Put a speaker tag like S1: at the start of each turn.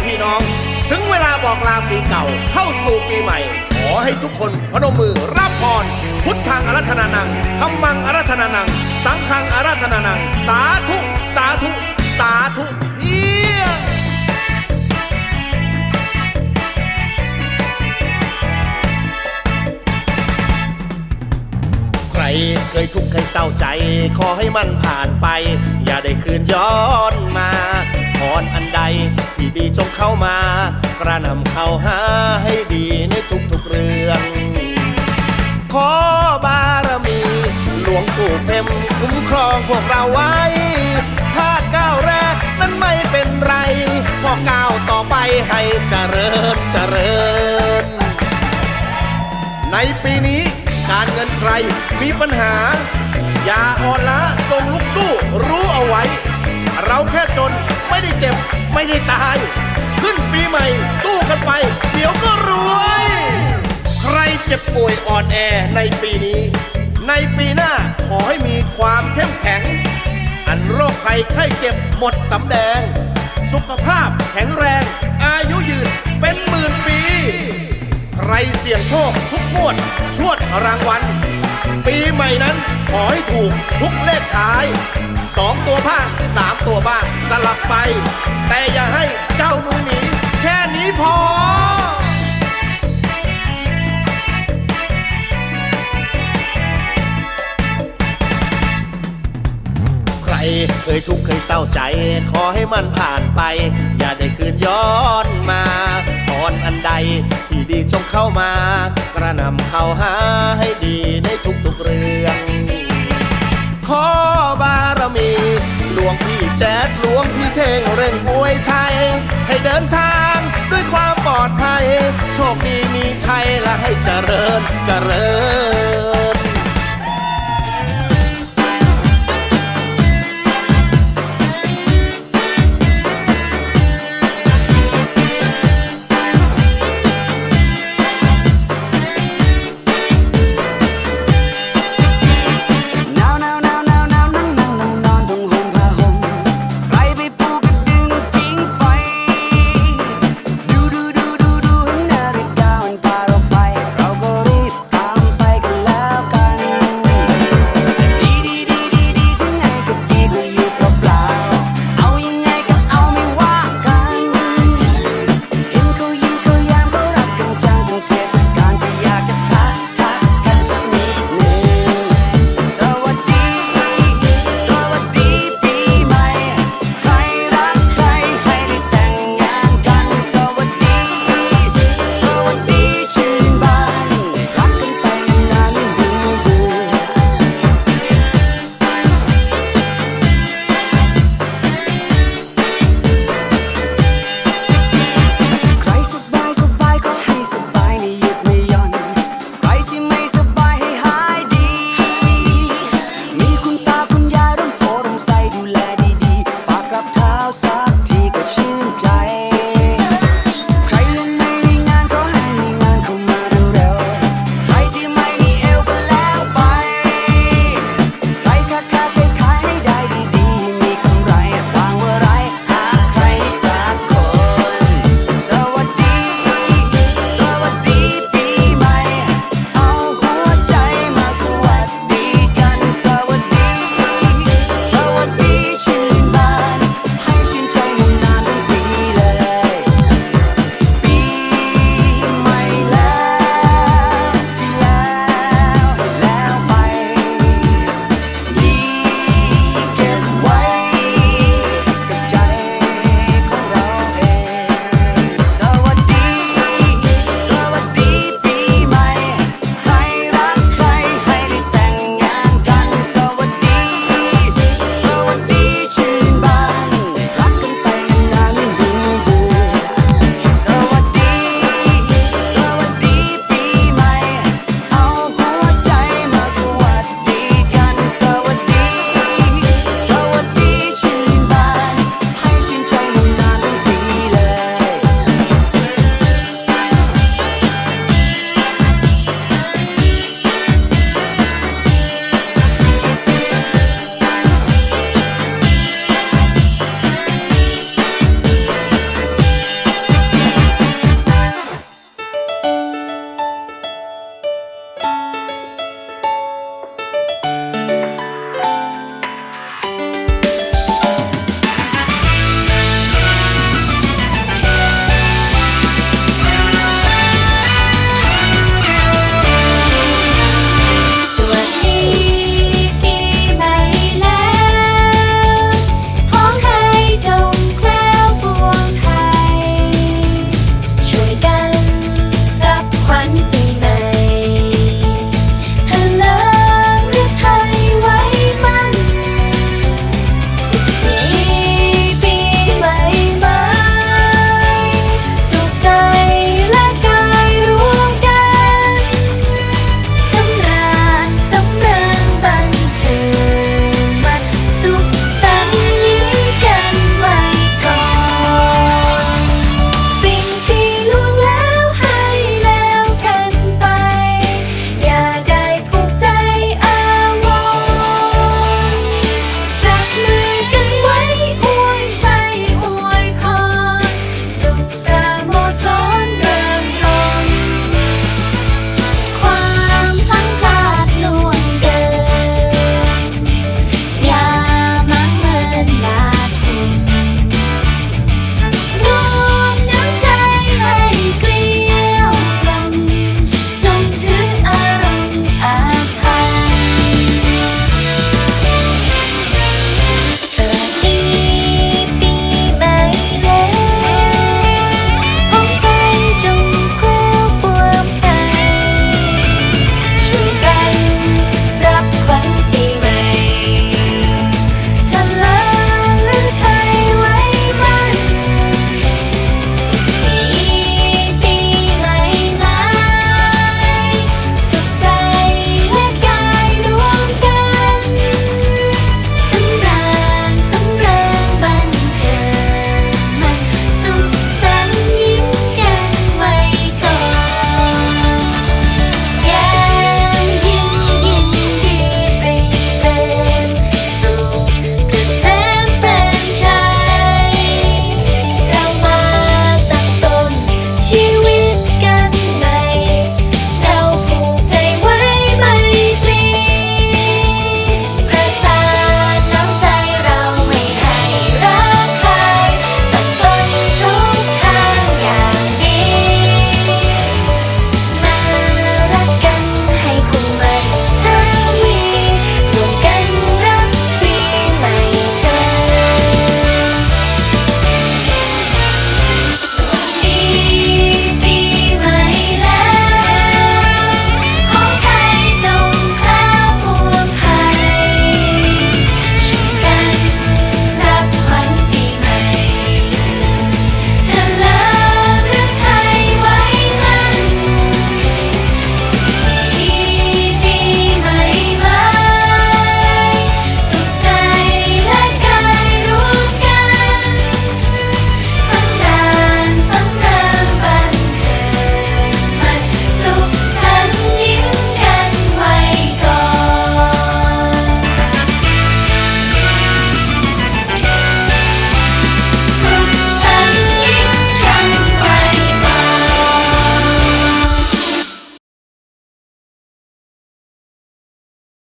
S1: อแม่พี่น้อง ถึงเวลาบอกลาปีเก่าเข้าสู่ปีใหม่ ขอให้ทุกคนพนมมือรับพร พุทธังอารัธนานังธรรมังอารัธนานัง สังฆังอารัธนานัง สาธุ สาธุ สาธุเพียงใครเคยทุกข์เคยเศร้าใจ ขอให้มันผ่านไป อย่าได้คืนย้อนมา พรอันใด ที่ดีจงเข้ามากระนำเข้าหาให้ดีในทุกๆเรื่อง ขอบารมี หลวงปู่เพ็มคุ้มครองพวกเราไว้พลาดก้าวแรกนั้นไม่เป็นไร พอก้าวต่อไปให้เจริญเจริญ ในปีนี้การเงินใครมีปัญหา เจ็บป่วยอ่อนแอในปีนี้ ในปีหน้าขอให้มีความเข้มแข็ง อันโรคภัยไข้เจ็บหมดสำแดง สุขภาพแข็งแรง อายุยืนเป็นหมื่นปี ใครเสี่ยงโชคทุกงวด ชวดรางวัล ปีใหม่นั้นขอให้ถูกทุกเลขท้ายสองตัวบ้างสามตัวบ้างสลับไป แต่อย่า ยทุกข์เคยเศร้าใจ ขอให้มันผ่านไป อย่าได้คืนย้อนมาพรอันใดที่ดีจงเข้ามา กระนำเข้าหาให้ดีในทุกๆเรื่อง ขอบารมีหลวงพี่แจ๊ดหลวงพี่เท่งเร่งอวยชัย ให้เดินทางด้วยความปลอดภัย โชคดีมีชัยและให้เจริญเจริญ